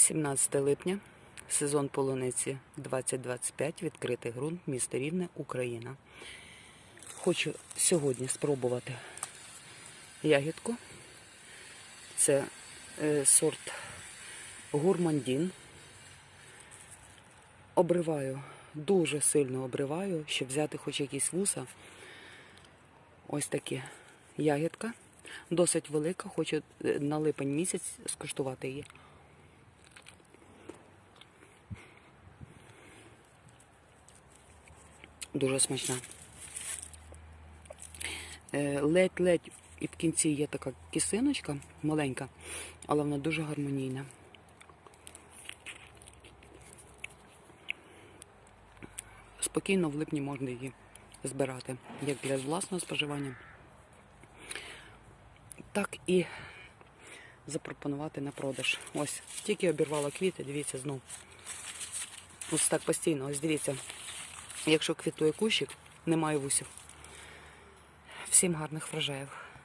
17 липня, сезон полуниці 2025, відкритий ґрунт, місто Рівне, Україна. Хочу сьогодні спробувати ягідку. Це е, сорт гурмандін. Обриваю, дуже сильно обриваю, щоб взяти хоч якісь вуса. Ось такі ягідка. Досить велика, хочу е, на липень місяць скуштувати її. Дуже смачна. Е, Ледь-ледь і в кінці є така кисиночка маленька, але вона дуже гармонійна. Спокійно в липні можна її збирати як для власного споживання, так і запропонувати на продаж. Ось, тільки обірвала квіти, дивіться знов. Ось так постійно, ось дивіться. Якщо квітує кущик, немає вусів. Всім гарних врожаїв.